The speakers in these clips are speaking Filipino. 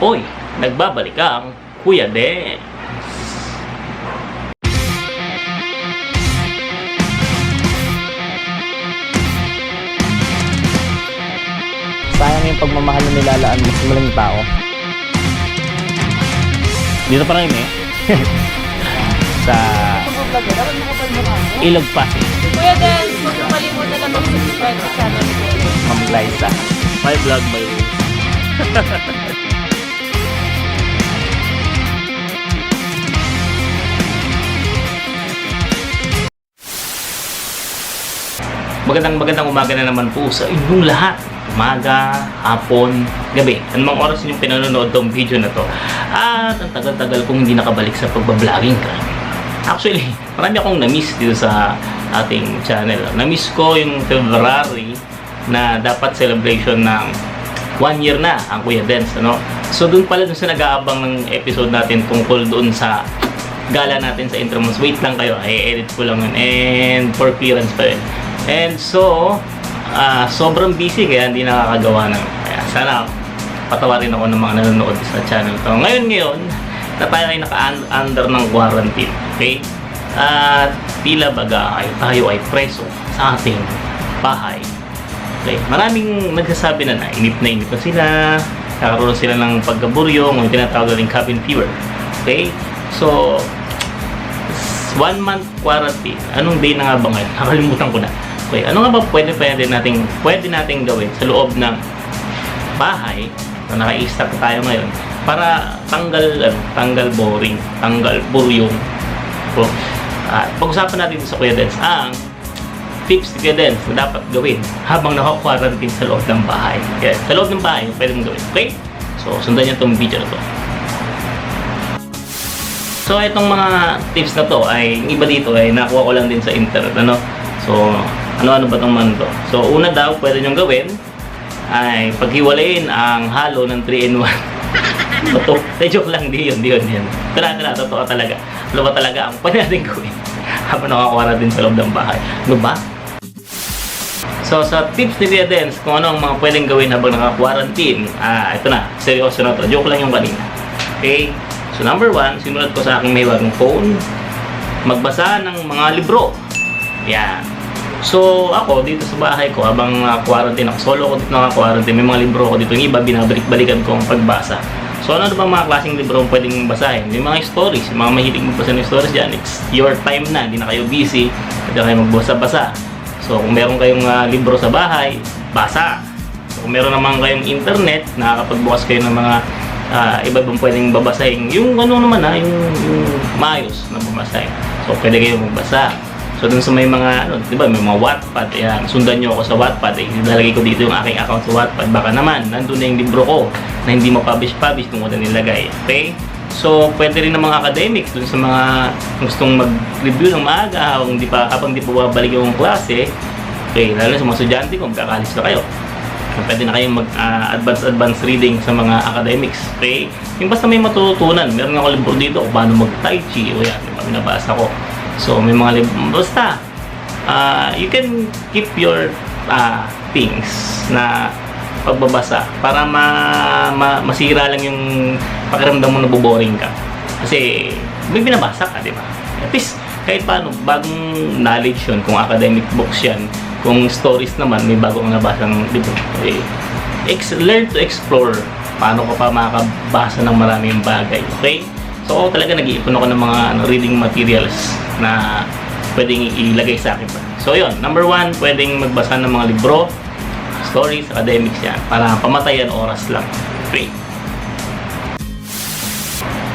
Hoy, nagbabalik ang Kuya Den. Sayang yung pagmamahal na nilalaan mo sa maling tao. Dito pa rin eh. sa Ilog Pasig. Kuya Den, huwag mo kalimutan na mag-subscribe sa channel ko. Ma'am Liza. My vlog, my rules. Magandang magandang umaga na naman po sa inyong lahat. Umaga, hapon, gabi. Anumang oras yung pinanonood tong video na to. At ang tagal-tagal kong hindi nakabalik sa pagbabloging ka. Actually, marami akong na-miss dito sa ating channel. Na-miss ko yung February na dapat celebration ng one year na ang Kuya Dance, ano? So doon pala dun sa nag-aabang ng episode natin tungkol doon sa gala natin sa Intramuros. Wait lang kayo, i-edit ko lang yun. And for clearance pa yun. And so, ah, sobrang busy kaya hindi nakakagawa ng kaya sana patawarin ako ng mga nanonood sa channel to. Ngayon ngayon, na tayo ay naka-under ng quarantine. Okay? At tila baga ay tayo ay preso sa ating bahay. Okay, maraming nagsasabi na nainip na inip na sila, nakaroon sila ng pagkaburyong, o yung tinatawag natin cabin fever. Okay? So, one month quarantine. Anong day na nga ba ngayon? Nakalimutan ko na. Okay, ano nga ba pwede pwede nating pwede nating gawin sa loob ng bahay na naka-stack tayo ngayon para tanggal ano, tanggal boring, tanggal buryong. So, at pag-usapan natin sa Kuya Dens ang tips ni Kuya Dens na dapat gawin habang naka-quarantine sa loob ng bahay. Kaya, sa loob ng bahay, pwede mong gawin. Okay? So, sundan niyo itong video na to. So, itong mga tips na to ay, iba dito ay nakuha ko lang din sa internet, ano? So, ano-ano ba itong man to? So, una daw, pwede nyong gawin ay paghiwalayin ang halo ng 3-in-1. Totoo. Te, joke lang, di yun, di yun, di yun. Tara, tara, totoo talaga. Ano ba talaga ang pwede natin gawin habang nakakuha din sa loob ng bahay? Ano ba? So, sa tips ni Kuya Dens, kung ano ang mga pwedeng gawin habang naka-quarantine, ah, ito na, seryoso na to. Joke lang yung kanina. Okay? So, number one, simulat ko sa aking may bagong phone. Magbasa ng mga libro. Yan. So, ako, dito sa bahay ko, habang naka-quarantine ako, solo ko dito naka-quarantine, may mga libro ko dito. Yung iba, binabalik-balikan ko ang pagbasa. So, ano ba mga klaseng libro ang pwedeng basahin? May mga stories, yung mga mahilig magbasa ng stories dyan, it's your time na, hindi na kayo busy, na kayo magbasa-basa. So, kung meron kayong ah, libro sa bahay, basa. So, kung meron naman kayong internet, nakakapagbukas kayo ng mga ah, iba ibang pwedeng babasahin. Yung ano naman ha, yung, yung maayos na babasahin. So, pwede kayo magbasa. So, dun sa may mga, ano, di ba, may mga Wattpad, yan, sundan nyo ako sa Wattpad, eh, nilalagay ko dito yung aking account sa Wattpad. Baka naman, nandun na yung libro ko na hindi mo publish-publish nung ko na nilagay. Okay? So, pwede rin ng mga academics dun sa mga gustong mag-review ng maaga habang di pa, habang di pa babalik yung klase. Okay, lalo sa mga estudyante kung kakalis na kayo. Pwede na kayong mag-advance-advance reading sa mga academics. Okay? Yung basta may matutunan. Meron ako libro dito kung paano mag-tai chi. O yan, diba, binabasa ko. So, may mga libro. Basta, ah, you can keep your ah, things na pagbabasa para ma, ma- masira lang yung pakiramdam mo na boring ka. Kasi may binabasa ka, di ba? At least, kahit paano, bagong knowledge yun, kung academic books yan, kung stories naman, may bagong nabasang libro. Eh, ex- learn to explore paano ka pa makakabasa ng maraming bagay. Okay? So, talaga nag-iipon ako ng mga ano, reading materials na pwedeng ilagay sa akin. So, yun. Number one, pwedeng magbasa ng mga libro, stories, academics yan. Para pamatayan oras lang. Okay.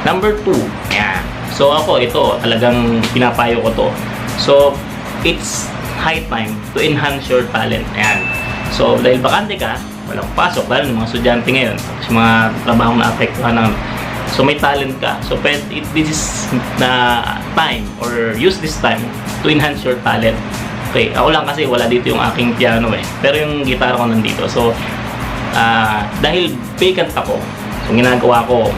Number two, yan. So, ako, ito, talagang pinapayo ko to. So, it's high time to enhance your talent. Ayan. So, dahil bakante ka, walang pasok, lalo ng mga estudyante ngayon, sa mga trabaho na apektuhan ng So may talent ka. So pwede, it, this is na time or use this time to enhance your talent. Okay, ako lang kasi wala dito yung aking piano eh. Pero yung gitara ko nandito. So ah dahil vacant ako, so ginagawa ko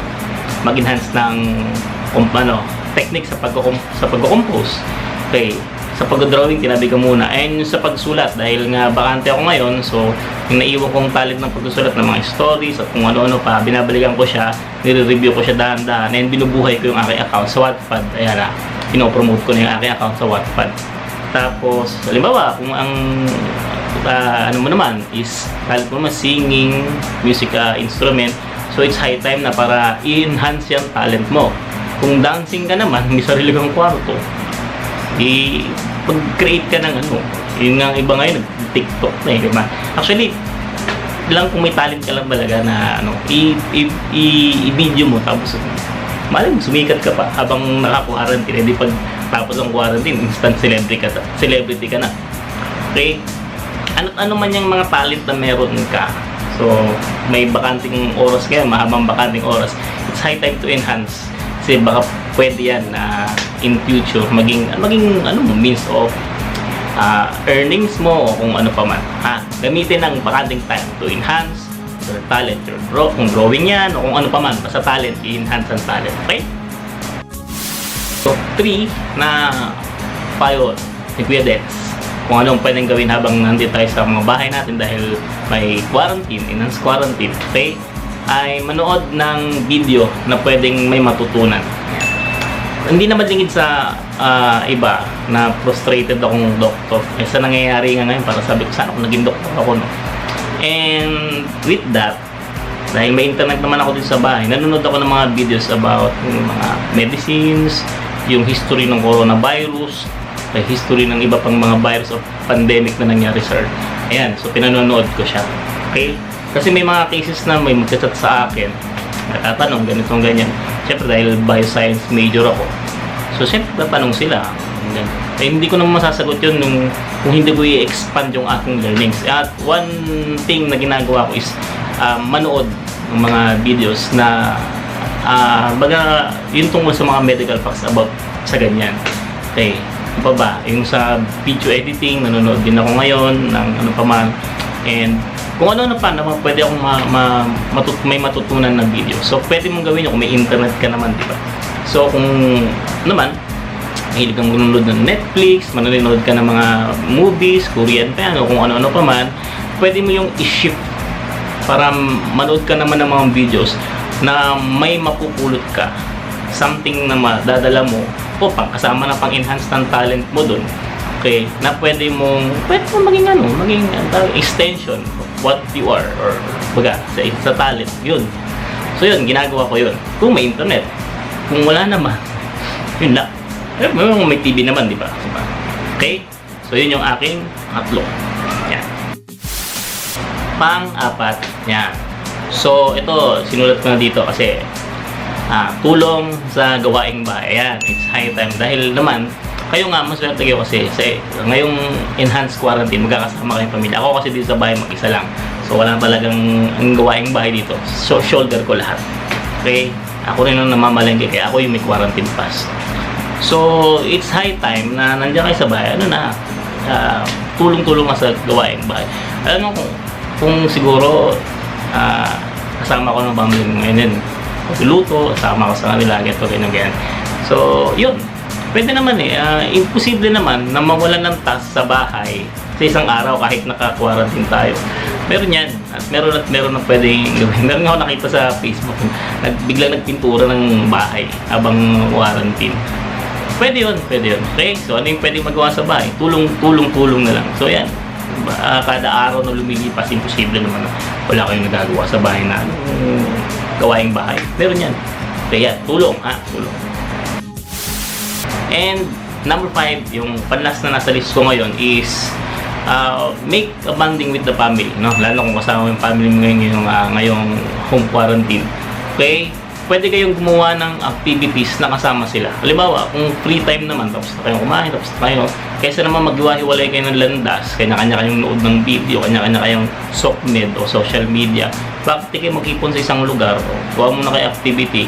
mag-enhance ng kung ano, technique sa pag sa pagko-compose. Okay. Sa pag-drawing, tinabi ko muna. And sa pagsulat, dahil nga bakante ako ngayon, so yung naiwan kong talent ng pagsusulat ng mga stories at kung ano-ano pa, binabalikan ko siya, nire-review ko siya dahan-dahan, and binubuhay ko yung aking account sa Wattpad. Ayan na, pinopromote ko na yung aking account sa Wattpad. Tapos, halimbawa, kung ang ah, ano mo naman is talent mo naman singing, music ah, instrument, so it's high time na para i-enhance yung talent mo. Kung dancing ka naman, may sarili kang kwarto, i mag-create ka ng ano. Yun nga iba ngayon, TikTok na eh, di ba? Actually, lang kung may talent ka lang talaga na ano, i-video mo tapos malay mo, sumikat ka pa habang naka-quarantine. Hindi pag tapos ang quarantine, instant celebrity ka, celebrity ka na. Okay? Ano, ano man yung mga talent na meron ka. So, may bakanting oras kaya, mahabang bakanting oras. It's high time to enhance. Kasi baka pwede yan na in future maging maging ano means of ah, earnings mo o kung ano pa man. Ha? Gamitin ang bakanting time to enhance your talent, your draw, kung drawing yan o kung ano pa man, basta talent, i-enhance ang talent. Okay? So, three na payo ni Kuya Dex kung anong pwedeng gawin habang nandito tayo sa mga bahay natin dahil may quarantine, enhanced quarantine, okay? Ay manood ng video na pwedeng may matutunan. Hindi naman lingid sa ah, iba na frustrated akong doktor. Eh, sa nangyayari nga ngayon, para sabi ko, sana ako naging doktor ako, no? And with that, dahil may internet naman ako dito sa bahay, nanonood ako ng mga videos about yung mga medicines, yung history ng coronavirus, the history ng iba pang mga virus of pandemic na nangyari sa. Ayan, so pinanonood ko siya. Okay? Kasi may mga cases na may magchat sa akin, natatanong ganitong ganyan. Siyempre dahil bioscience major ako. So siyempre tatanong sila. Eh, hindi ko naman masasagot yun nung, kung hindi ko i-expand yung aking learnings. At one thing na ginagawa ko is ah, manood ng mga videos na ah baga yun tungkol sa mga medical facts about sa ganyan. Okay. Ano pa ba? Yung sa video editing, nanonood din ako ngayon ng ano pa man. And kung ano na pa naman pwede akong ma, ma, matut, may matutunan na video. So pwede mong gawin yun kung may internet ka naman, di ba? So kung ano naman, mahilig kang manonood ng Netflix, manonood ka ng mga movies, Korean pa kung ano-ano pa man, pwede mo yung i-shift para manood ka naman ng mga videos na may mapupulot ka something na madadala mo o pang kasama na pang enhance ng talent mo dun okay na pwede mong pwede mo maging ano maging tawag, extension what you are or baga sa, sa talent yun. So yun ginagawa ko yun. Kung may internet kung wala naman yun lang. Eh, may, may TV naman di ba? Okay? So yun yung aking hatlo yan. Pang-apat. Yan. So ito sinulat ko na dito kasi ah, tulong sa gawaing bahay. Yan it's high time. Dahil naman kayo nga maswerte kayo kasi sa ngayong enhanced quarantine magkakasama kayong pamilya. Ako kasi dito sa bahay mag-isa lang. So wala talagang ang gawaing bahay dito. So shoulder ko lahat. Okay? Ako rin ang namamalengke kaya ako yung may quarantine pass so it's high time na nandiyan kayo sa bahay. Ano na? Ah, tulong-tulong sa gawaing bahay. Alam mo kung, kung siguro ah, kasama ko ng family mo ngayon magluluto, kasama ko sa kanila, ganito, ganyan, ganyan. So, yun. Pwede naman eh. ah, imposible naman na mawalan ng task sa bahay sa isang araw kahit naka-quarantine tayo. Meron yan. At meron at meron na pwedeng gawin. Meron nga ako nakita sa Facebook. Nag, biglang nagpintura ng bahay habang quarantine. Pwede yun, pwede yun. Okay, so ano yung pwede magawa sa bahay? Tulong, tulong, tulong na lang. So yan, Ah, kada araw na lumilipas, imposible naman na wala kayong nagagawa sa bahay na ano, gawaing bahay. Meron yan. Kaya, tulong ha, tulong. And number five, yung panlast na nasa list ko ngayon is uh, make a bonding with the family, no? Lalo kung kasama mo yung family mo ngayon ngayong, ah, ngayong home quarantine. Okay? Pwede kayong gumawa ng activities na kasama sila. Halimbawa, kung free time naman, tapos na kayong kumain, tapos na kayo, kaysa naman maghiwa-hiwalay kayo ng landas, kanya-kanya kayong nood ng video, kanya-kanya kayong SOCMED o social media, bakit kayo mag-ipon sa isang lugar o gawa mo na kayo activity,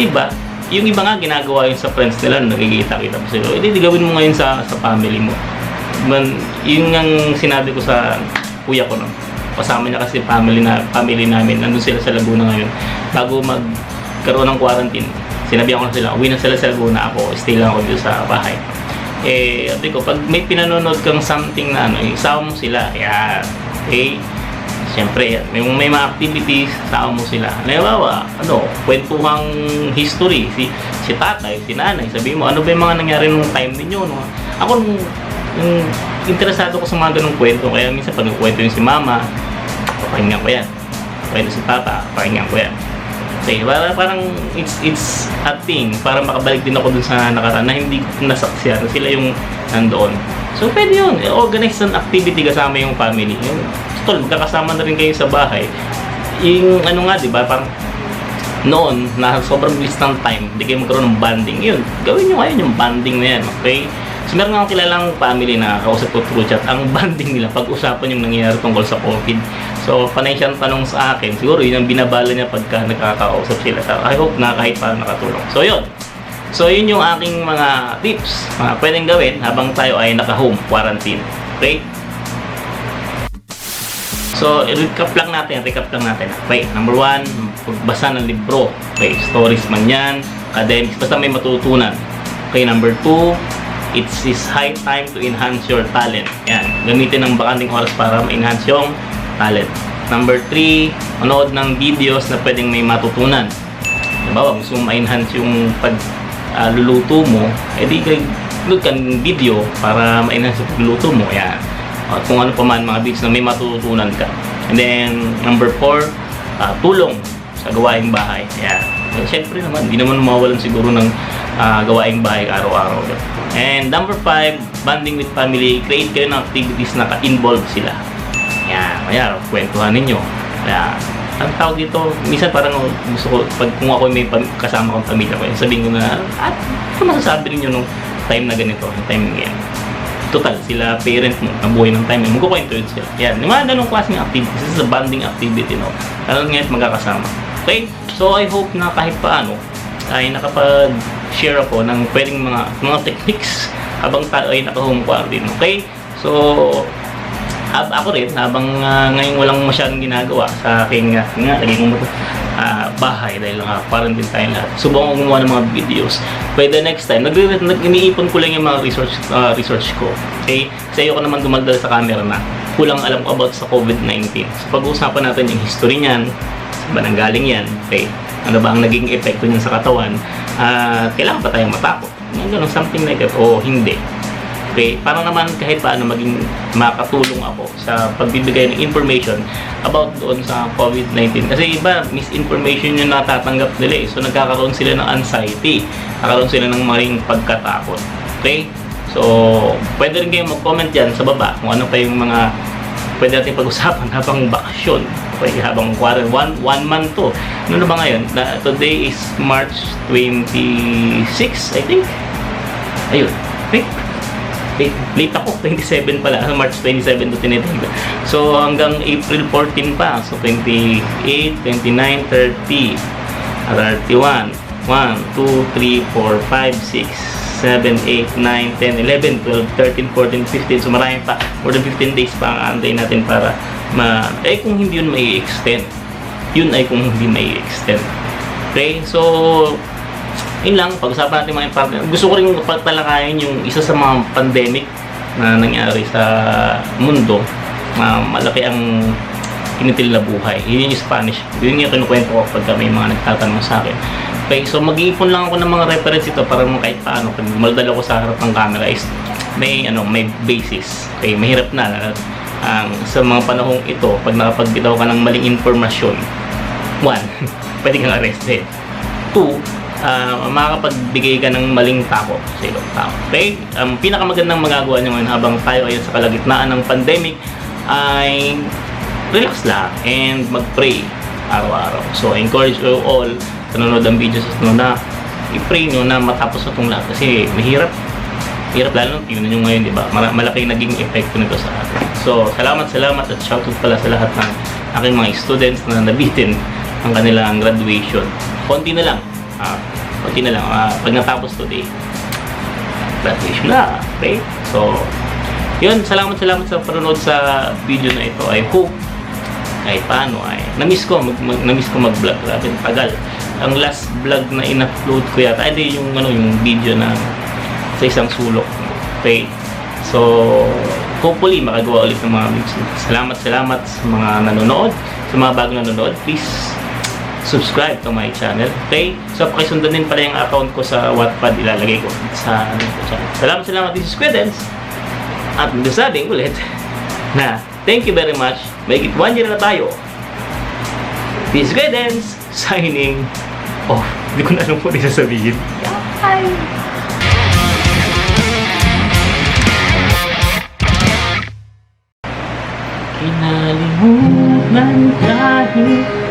diba? Yung iba nga ginagawa yun sa friends nila, nagkikita-kita mo sila. Hindi, di gawin mo ngayon sa, sa family mo. Man, yun ang sinabi ko sa kuya ko no. Kasama niya kasi family na family namin. Nandun sila sa Laguna ngayon. Bago magkaroon ng quarantine, sinabi ko na sila, uwi na sila sa Laguna ako, stay lang ako dito sa bahay. eh, sabi ko, pag may pinanonood kang something na ano, isama mo sila. Yan. Okay? Siyempre, yan. May, mga activities, sama mo sila. Halimbawa, ano, kwentuhang history. Si, si tatay, si nanay. Sabi mo, ano ba yung mga nangyari nung time ninyo? No? Ako, nung, nung interesado ko sa mga ganong kwento. Kaya minsan, pag nagkwento yung si mama, pakinggan ko yan. Kwento si papa, pakinggan ko yan. Okay, para parang it's it's a thing para makabalik din ako dun sa nakaraan na hindi nasaksiyan sila yung nandoon. So pwede yun, organize an activity kasama yung family. Yung, tol, magkakasama na rin kayo sa bahay. Yung ano nga, di ba, parang noon na sobrang bilis ng time, hindi kayo magkaroon ng bonding. Yun, gawin nyo ngayon yung bonding na yan, okay? So meron nga kilalang family na kausap ko through chat, ang bonding nila pag-usapan yung nangyayari tungkol sa COVID. So panay siyang tanong sa akin, siguro yun ang binabala niya pagka nagkakausap sila. So, I hope na kahit paano nakatulong. So yun, So yun yung aking mga tips mga pwedeng gawin habang tayo ay naka-home quarantine. Okay? So, recap lang natin, recap lang natin. Okay, number one, pagbasa ng libro. Okay, stories man yan, academics, basta may matutunan. Okay, number two, it's is high time to enhance your talent. Yan, gamitin ang bakanting oras para ma-enhance yung talent. Number three, manood ng videos na pwedeng may matutunan. Halimbawa, gusto mo ma-enhance yung pag ah, luluto mo, edi kay look kang video para ma-enhance yung pagluluto mo. Yan. At kung ano pa man mga videos na may matututunan ka. And then, number four, ah, tulong sa gawaing bahay. Yan. And syempre naman, hindi naman mawawalan siguro ng ah, gawaing bahay araw-araw. And number five, bonding with family. Create kayo ng activities na ka-involve sila. Yan, kaya kwentuhan ninyo. Kaya, ang tawag dito, minsan parang gusto ko, pag kung ako may kasama kong pamilya ko, sabihin ko na, at ano masasabi ninyo nung time na ganito, yung time na yan. Total, sila parent mo, nabuhay ng time, magkukwento yun sila. Yan, yung mga ganong klaseng activities, this is a bonding activity, no? Lalo ngayon magkakasama. Okay? So, I hope na kahit paano, ay nakapag-share ako ng pwedeng mga mga techniques habang tayo ay naka-home quarantine. Okay? So, hab ako rin, habang ah, ngayon walang masyadong ginagawa sa aking, uh, nga, lagi kong ah, bahay dahil nga quarantine tayo lahat. Subukan ko gumawa ng mga videos. By the next time, nag nag iniipon ko lang yung mga research ah, research ko. Okay? Kasi ayoko naman dumaldal sa camera na kulang alam ko about sa COVID-19. So, pag-uusapan natin yung history niyan, saan ba nanggaling yan, okay? Ano ba ang naging epekto niyan sa katawan? At kailangan pa tayong matakot? Ganun, something like that, o hindi. Okay, para naman kahit paano maging makatulong ako sa pagbibigay ng information about doon sa COVID-19. Kasi iba, misinformation yung natatanggap nila eh. So nagkakaroon sila ng anxiety. Nagkakaroon sila ng maring pagkatakot. Okay? So, pwede rin kayong mag-comment dyan sa baba kung ano pa yung mga pwede natin pag-usapan habang bakasyon. Okay, habang quarantine. One, one month to. Ano na ba ngayon? Na, today is March 26, I think. Ayun. Okay? Late, late ako, 27 pala, March 27 to tinitanda. So, hanggang April 14 pa. So, 28, 29, 30, 31, 1, 2, 3, 4, 5, 6, 7, 8, 9, 10, 11, 12, 13, 14, 15. So, marami pa. More than 15 days pa ang antay natin para ma... Eh, kung hindi yun may extend Yun ay kung hindi may extend Okay? So, yun lang, pag-usapan natin mga partner. Gusto ko rin patalakayin yung isa sa mga pandemic na nangyari sa mundo na malaki ang kinitil na buhay. Yun yung Spanish. Yun yung kinukwento ko pagka may mga nagtatanong sa akin. Okay, so mag-iipon lang ako ng mga reference ito para mo kahit paano pag maldala ko sa harap ng camera is may ano may basis. Okay, mahirap na ang sa mga panahong ito pag nakapagbitaw ka ng maling impormasyon. One, pwede kang arrested. Two, uh, makakapagbigay ka ng maling takot sa ibang tao. Okay? Ang pinakamagandang magagawa nyo ngayon habang tayo ay sa kalagitnaan ng pandemic ay relax lang and mag-pray araw-araw. So, encourage you all nanonood ang video sa sunod na i-pray nyo na matapos na itong lahat kasi mahirap hirap lalo tingnan nyo ngayon, di ba? Malaki naging epekto nito sa atin. So, salamat, salamat at shoutout pala sa lahat ng aking mga students na nabitin ang kanilang graduation. Konti na lang. Ah, konti na lang. Ah, pag natapos today, graduation na. Okay? So, yun, salamat, salamat sa panonood sa video na ito. I hope kahit paano ay na-miss ko mag, mag na-miss ko mag-vlog grabe tagal ang last vlog na in-upload ko yata ay yung ano yung video na sa isang sulok Okay? So, hopefully, makagawa ulit ng mga vlogs. Salamat, salamat sa mga nanonood. Sa mga bagong nanonood, please subscribe to my channel. Okay? So, pakisundan din pala yung account ko sa Wattpad. Ilalagay ko sa ano ko channel. Salamat, salamat. This is Squidens. At nagsasabing ulit na thank you very much. May one year na tayo. This is Squidens signing off. Hindi ko na alam kung ano sasabihin. Kinalimutan kahit